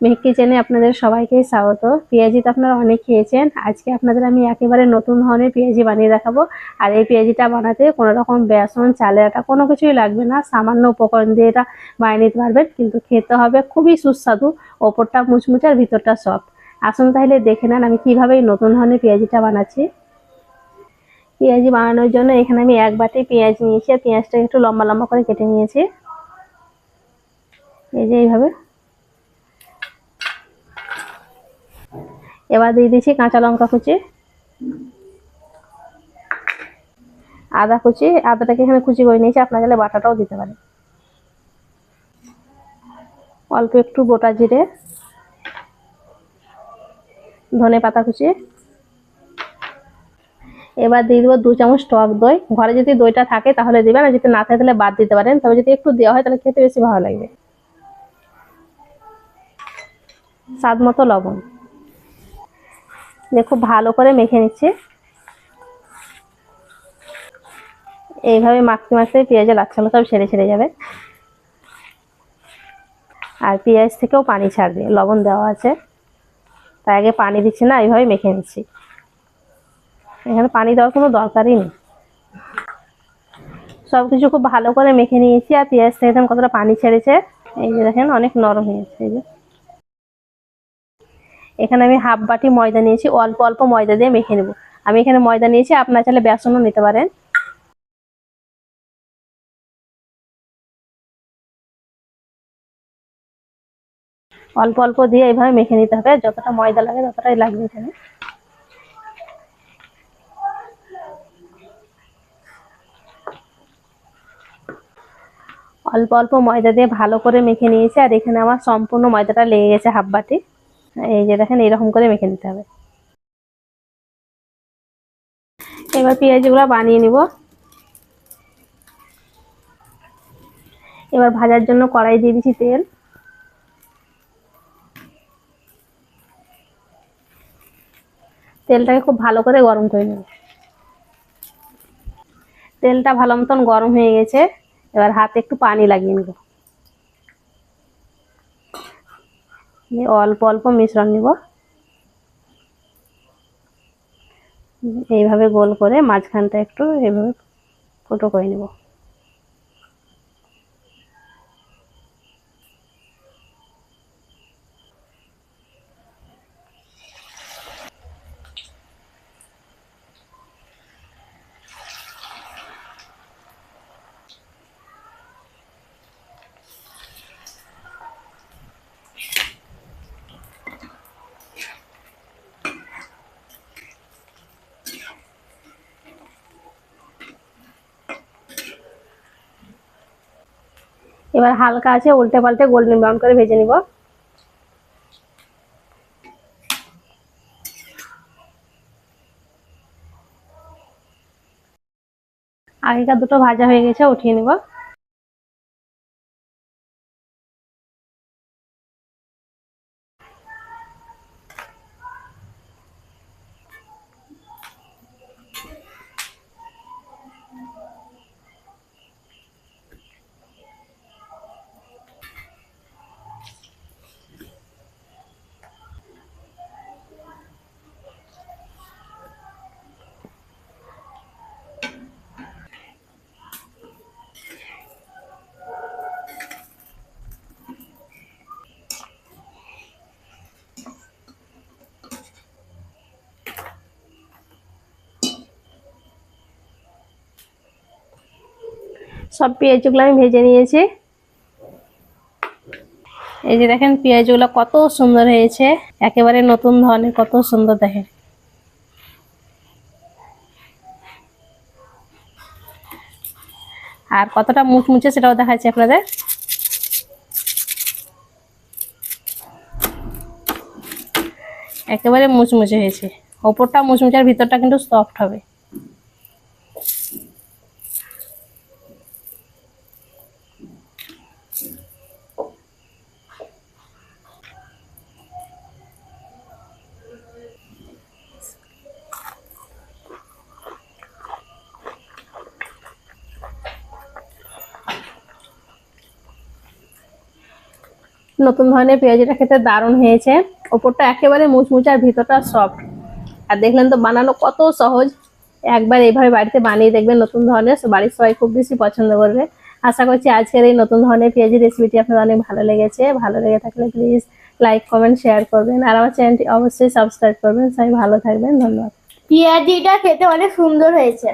মেঘ কিচেনে আপনাদের সবাইকে স্বাগত। পেঁয়াজি তো আপনারা অনেক খেয়েছেন। আজকে আপনাদের আমি একেবারে নতুন ধরনের পেঁয়াজি বানিয়ে দেখাবো। আর এই পেঁয়াজিটা বানাতে কোনো রকম বেসন, চালের আটা কোনো কিছুই লাগবে না। সামান্য উপকরণ দিয়ে এটা বানিয়ে নিতে পারবেন। কিন্তু খেতে হবে খুবই সুস্বাদু, ওপরটা মুচমুচে আর ভিতরটা সফট আসুন তাহলে দেখে নেন আমি কীভাবে এই নতুন ধরনের পেঁয়াজিটা বানাচ্ছি। পেঁয়াজি বানানোর জন্য এখানে আমি এক বাটি পেঁয়াজ নিয়েছি। আর পেঁয়াজটা একটু লম্বা লম্বা করে কেটে নিয়েছি। এই যে এইভাবে এবার দিয়ে দিচ্ছি কাঁচা লঙ্কা কুচি। আদা কুচি, আদাটাকে এখানে কুচি করে নিয়েছি, আপনার গেলে বাটাটাও দিতে পারেন। অল্প একটু গোটা জিরে, ধনে পাতা কুচি। এবার দিয়ে দেবো দু চামচ টক দই। ঘরে যদি দইটা থাকে তাহলে দিবেন, আর যদি না থাকে তাহলে বাদ দিতে পারেন। তবে যদি একটু দেওয়া হয় তাহলে খেতে বেশি ভালো লাগবে। স্বাদ মতো লবণ। খুব ভালো করে মেখে নিচ্ছি। এইভাবে মাখতে মাখতে পেঁয়াজের লাচ্ছাগুলো সব ছেড়ে ছেড়ে যাবে। আর পেঁয়াজ থেকেও পানি ছাড়বে, লবণ দেওয়া আছে। তাই আগে পানি দিচ্ছি না, এইভাবে মেখে নিচ্ছি। এখানে পানি দেওয়ার কোনো দরকারই নেই। সব কিছু খুব ভালো করে মেখে নিয়েছি, আর পেঁয়াজ থেকে কতটা পানি ছেড়েছে, এই যে দেখেন অনেক নরম হয়েছে, এই যে। এখানে আমি হাফ বাটি ময়দা নিয়েছি, অল্প অল্প ময়দা দিয়ে মেখে নেব। আমি এখানে ময়দা নিয়েছি, আপনার চাইলে বেসনও নিতে পারেন। অল্প অল্প দিয়ে এইভাবে মেখে নিতে হবে, যতটা ময়দা লাগে ততটাই লাগবে এখানে। অল্প অল্প ময়দা দিয়ে ভালো করে মেখে নিয়েছি, আর এখানে আমার সম্পূর্ণ ময়দাটা লেগে গেছে হাফ বাটি। এই যে দেখেন এরকম করে মেখে নিতে হবে। এবার পেঁয়াজগুলো বানিয়ে নিব। এবার ভাজার জন্য কড়াই দিয়ে দিচ্ছি তেল। তেলটাকে খুব ভালো করে গরম করে নেব। তেলটা ভালো মতন গরম হয়ে গেছে। এবার হাতে একটু পানি লাগিয়ে নেব। অল্প অল্প মিশ্রণ নিব। এইভাবে গোল করে মাঝখানটা একটু এইভাবে ফুটো করে নেব। এবার হালকা আছে উল্টে পাল্টে গোল্ডেন ব্রাউন করে ভেজে নিব। আগেকার দুটো ভাজা হয়ে গেছে, উঠিয়ে নিব। সব পেঁয়াজগুলো আমি ভেজে নিয়েছি। এই যে দেখেন পেঁয়াজগুলো কত সুন্দর হয়েছে। একেবারে নতুন ধরনের, কত সুন্দর দেখেন। আর কতটা মুচমুচে সেটাও দেখাচ্ছি আপনাদের। একেবারে মুচমুচে হয়েছে। ওপরটা মুচমুচে আর ভিতরটা কিন্তু সফট হবে। নতুন ধরনের পেঁয়াজিটা খেতে দারুণ হয়েছে। ওপরটা একেবারে মুচমুচে আর ভিতরটা সফট আর দেখলেন তো বানানো কত সহজ। একবার এইভাবে বাড়িতে বানিয়ে দেখবেন নতুন ধরনের। বাড়ির সবাই খুব বেশি পছন্দ করবে। আশা করছি আজকের এই নতুন ধরনের পেঁয়াজি রেসিপিটি আপনার অনেক ভালো লেগেছে। ভালো লেগে থাকলে প্লিজ লাইক কমেন্ট শেয়ার করবেন। আর আমার চ্যানেলটি অবশ্যই সাবস্ক্রাইব করবেন। সবাই ভালো থাকবেন। ধন্যবাদ। পেঁয়াজিটা খেতে অনেক সুন্দর হয়েছে।